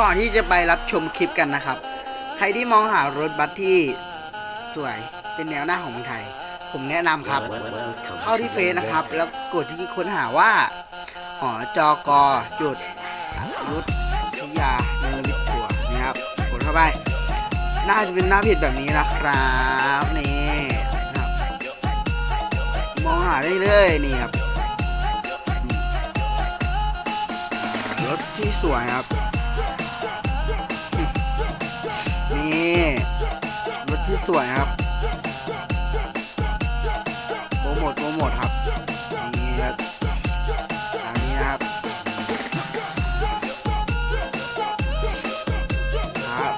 ก่อนที่จะไปรับชมคลิปกันนะครับ ใครที่มองหารถบัสที่สวยเป็นแนวหน้าของเมืองไทย ผมแนะนำครับ เข้าที่เฟซนะครับ แล้วกดที่ค้นหาว่าหอจอกอจุดรุทยาเนรมิตทัวนะครับกดเข้าไปน่าจะเป็นหน้าเพจแบบนี้นะครับนี่นะครับ มองหาได้เลยนี่ครับรถที่สวยครับ สวยครับโปรโมทโปรโมทครับนี่ครับอันนี้นะครับครับ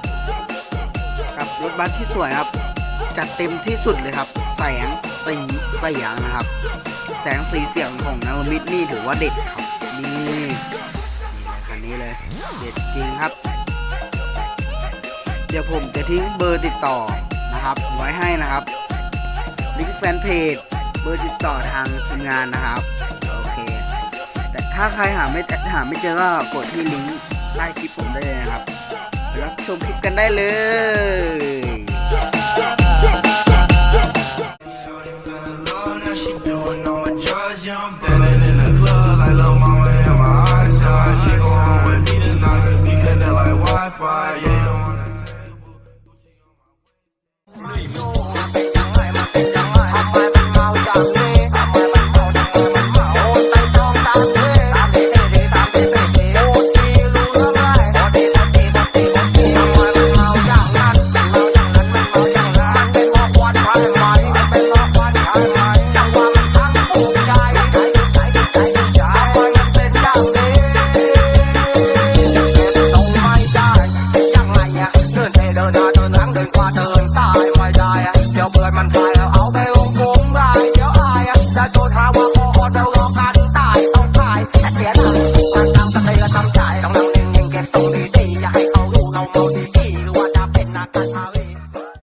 กับรถบัสที่สวยครับ จัดเต็มที่สุดเลยครับ แสงสีเสียงนะครับ แสงสีเสียงของนามิดนี่ถือว่าเด็ดครับนี่คันนี้เลยเด็ดจริงครับ เดี๋ยวผมจะทิ้งเบอร์ติดต่อ นะครับไว้ให้นะครับลิงก์แฟนเพจเบอร์ติดต่อทางทีมงานนะครับโอเค แต่ถ้าใครหาไม่หาไม่เจอก็กดที่ลิงก์ใต้คลิปผมได้เลยนะครับรับชมคลิปกันได้เลย เดินขวาเดินตายไม่ได้เดี๋ยวเบื่อมันพายแล้วเอาไปลงกงได้เดี๋ยวอายจะโดนหาว่าพอเราหลอกกันตายต้องตายแต่เสียดายงทางตามสเตย์และทำใจต้องนั่งนิ่งๆเก็บตรงดีๆอย่าให้เขารู้เราเมาดีๆหรือว่าจะเป็นนักการ